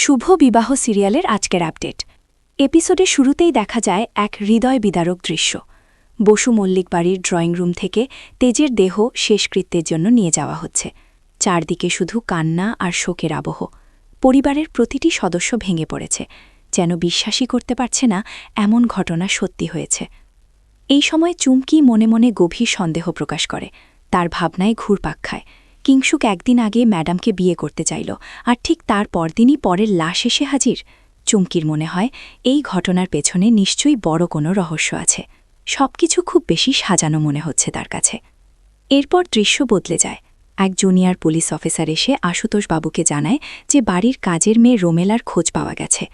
শুভ বিবাহ সিরিয়ালের আজকের আপডেট। এপিসোডে শুরুতেই দেখা যায় এক হৃদয় বিদারক দৃশ্য। বসু মল্লিক বাড়ির ড্রয়িং রুম থেকে তেজের দেহ শেষকৃত্যের জন্য নিয়ে যাওয়া হচ্ছে। চারদিকে শুধু কান্না আর শোকের আবহ। পরিবারের প্রতিটি সদস্য ভেঙে পড়েছে। যেন বিশ্বাসই করতে পারছে না এমন ঘটনা সত্যি হয়েছে। এই সময় চুমকি মনে মনে গভীর সন্দেহ প্রকাশ করে। তার ভাবনায় ঘুরপাক খায়। কিংসুক একদিন আগে ম্যাডামকে বিয়ে করতে চাইল, আর ঠিক তার পরদিনই পরের লাশ এসে হাজির। চুমকির মনে হয়, এই ঘটনার পেছনে নিশ্চয়ই বড় কোনো রহস্য আছে। সবকিছু খুব বেশি সাজানো মনে হচ্ছে তার কাছে। এরপর দৃশ্য বদলে যায়। এক জুনিয়র পুলিশ অফিসার এসে আশুতোষ বাবুকে জানায় যে বাড়ির কাজের মেয়ে রোমেলার খোঁজ পাওয়া গেছে।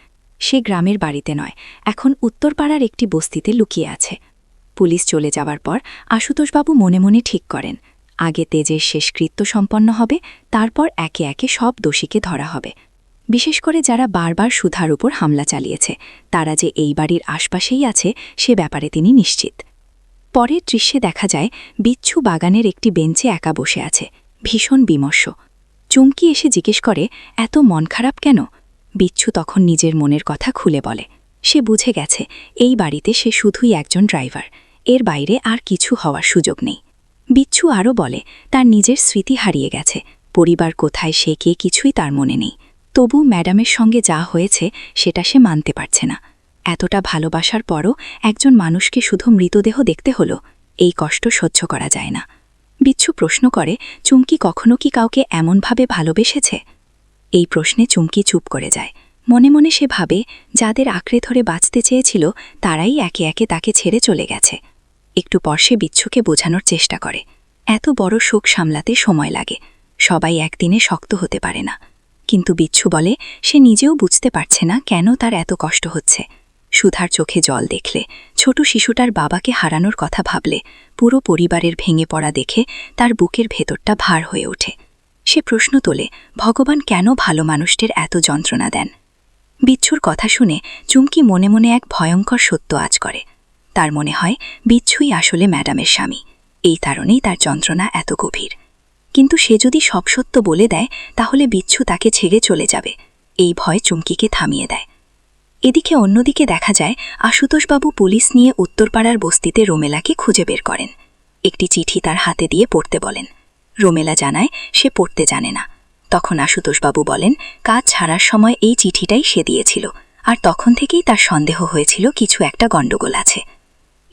সে গ্রামের বাড়িতে নয়, এখন উত্তরপাড়ার একটি বস্তিতে লুকিয়ে আছে। পুলিশ চলে যাওয়ার পর আশুতোষবাবু মনে মনে ঠিক করেন আগে তেজের শেষকৃত্য সম্পন্ন হবে, তারপর একে একে সব দোষীকে ধরা হবে। বিশেষ করে যারা বারবার সুধার উপর হামলা চালিয়েছে, তারা যে এই বাড়ির আশপাশেই আছে, সে ব্যাপারে তিনি নিশ্চিত। পরের দৃশ্যে দেখা যায়, বিচ্ছু বাগানের একটি বেঞ্চে একা বসে আছে। ভীষণ বিমর্ষ। চুমকি এসে জিজ্ঞেস করে, এত মন খারাপ কেন? বিচ্ছু তখন নিজের মনের কথা খুলে বলে। সে বুঝে গেছে, এই বাড়িতে সে শুধুই একজন ড্রাইভার। এর বাইরে আর কিছু হওয়ার সুযোগ নেই। বিচ্ছু আরও বলে, তার নিজের স্মৃতি হারিয়ে গেছে। পরিবার কোথায়, সে কে, কিছুই তার মনে নেই। তবু ম্যাডামের সঙ্গে যা হয়েছে, সেটা সে মানতে পারছে না। এতটা ভালোবাসার পরও একজন মানুষকে শুধু মৃতদেহ দেখতে হলো। এই কষ্ট সহ্য করা যায় না। বিচ্ছু প্রশ্ন করে, চুমকি কখনো কি কাউকে এমনভাবে ভালোবেসেছে? এই প্রশ্নে চুমকি চুপ করে যায়। মনে মনে সে ভাবে, যাদের আঁকড়ে ধরে বাঁচতে চেয়েছিল, তারাই একে একে তাকে ছেড়ে চলে গেছে। একটু পর সে বিচ্ছুকে বোঝানোর চেষ্টা করে। এত বড় শোক সামলাতে সময় লাগে। সবাই একদিনে শক্ত হতে পারে না। কিন্তু বিচ্ছু বলে, সে নিজেও বুঝতে পারছে না কেন তার এত কষ্ট হচ্ছে। সুধার চোখে জল দেখলে, ছোট শিশুটার বাবাকে হারানোর কথা ভাবলে, পুরো পরিবারের ভেঙে পড়া দেখে তার বুকের ভেতরটা ভার হয়ে ওঠে। সে প্রশ্ন তোলে, ভগবান কেন ভালো মানুষদের এত যন্ত্রণা দেন? বিচ্ছুর কথা শুনে চুমকি মনে মনে এক ভয়ঙ্কর সত্য আজ করে। তার মনে হয় বিচ্ছুই আসলে ম্যাডামের স্বামী। এই কারণেই তার যন্ত্রণা এত গভীর। কিন্তু সে যদি সব সত্য বলে দেয়, তাহলে বিচ্ছু তাকে ছেড়ে চলে যাবে। এই ভয় চুমকিকে থামিয়ে দেয়। এদিকে অন্যদিকে দেখা যায়, আশুতোষবাবু পুলিশ নিয়ে উত্তরপাড়ার বস্তিতে রোমেলাকে খুঁজে বের করেন। একটি চিঠি তার হাতে দিয়ে পড়তে বলেন। রোমেলা জানায় সে পড়তে জানে না। তখন আশুতোষবাবু বলেন, কাজ ছাড়ার সময় এই চিঠিটাই সে দিয়েছিল। আর তখন থেকেই তার সন্দেহ হয়েছিল কিছু একটা গণ্ডগোল আছে।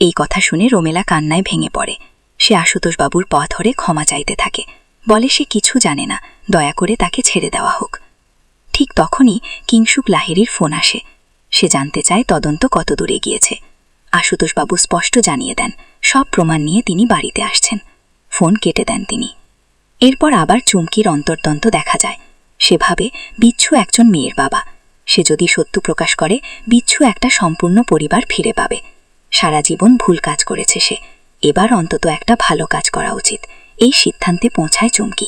এই কথা শুনে রোমেলা কান্নায় ভেঙে পড়ে। সে আশুতোষবাবুর পথ ধরে ক্ষমা চাইতে থাকে। বলে সে কিছু জানে না, দয়া করে তাকে ছেড়ে দেওয়া হোক। ঠিক তখনই কিংসুক লাহিরির ফোন আসে। সে জানতে চায় তদন্ত কত দূরে গিয়েছে আশুতোষবাবু স্পষ্ট জানিয়ে দেন, সব প্রমাণ নিয়ে তিনি বাড়িতে আসছেন। ফোন কেটে দেন তিনি। এরপর আবার চুমকির অন্তর্দন্ত দেখা যায়। সেভাবে বিচ্ছু একজন মেয়ের বাবা। সে যদি সত্য প্রকাশ করে, বিচ্ছু একটা সম্পূর্ণ পরিবার ফিরে পাবে। সারা জীবন ভুল কাজ করেছে সে। এবার অন্তত একটা ভালো কাজ করা উচিত। এই সিদ্ধান্তে পৌঁছায় চুমকি।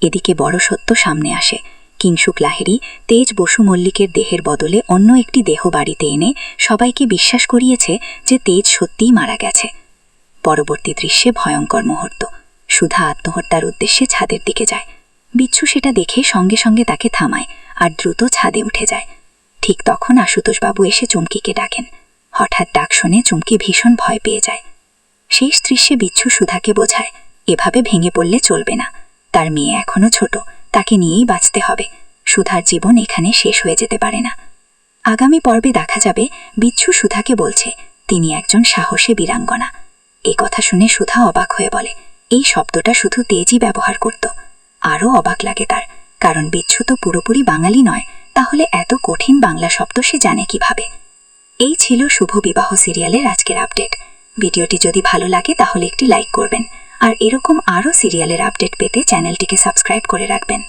এদিকে বড় সত্য সামনে আসে। কিংসুক লাহেরি তেজ বসু মল্লিকের দেহের বদলে অন্য একটি দেহ বাড়িতে এনে সবাইকে বিশ্বাস করিয়েছে যে তেজ সত্যিই মারা গেছে। পরবর্তী দৃশ্যে ভয়ঙ্কর মুহূর্ত। সুধা আত্মহত্যার উদ্দেশ্যে ছাদের দিকে যায়। বিচ্ছু সেটা দেখে সঙ্গে সঙ্গে তাকে থামায় আর দ্রুত ছাদে উঠে যায়। ঠিক তখন আশুতোষবাবু এসে চমকিকে ডাকেন। হঠাৎ ডাক শুনে চুমকি ভীষণ ভয় পেয়ে যায়। শেষ দৃশ্যে বিচ্ছু সুধাকে বোঝায়, এভাবে ভেঙে পড়লে চলবে না। তার মেয়ে এখনও ছোট, তাকে নিয়েই বাঁচতে হবে। সুধার জীবন এখানে শেষ হয়ে যেতে পারে না। আগামী পর্বে দেখা যাবে, বিচ্ছু সুধাকে বলছে, তিনি একজন সাহসী বীরাঙ্গনা। এ কথা শুনে সুধা অবাক হয়ে বলে, এই শব্দটা শুধু তেজই ব্যবহার করত। আরও অবাক লাগে তার, কারণ বিচ্ছু তো পুরোপুরি বাঙালি নয়। তাহলে এত কঠিন বাংলা শব্দ সে জানে কীভাবে? এই ছিল শুভ বিবাহ সিরিয়ালের আজকের আপডেট। ভিডিওটি যদি ভালো লাগে, তাহলে একটি লাইক করবেন। আর এরকম আরও সিরিয়ালের আপডেট পেতে চ্যানেলটিকে সাবস্ক্রাইব করে রাখবেন।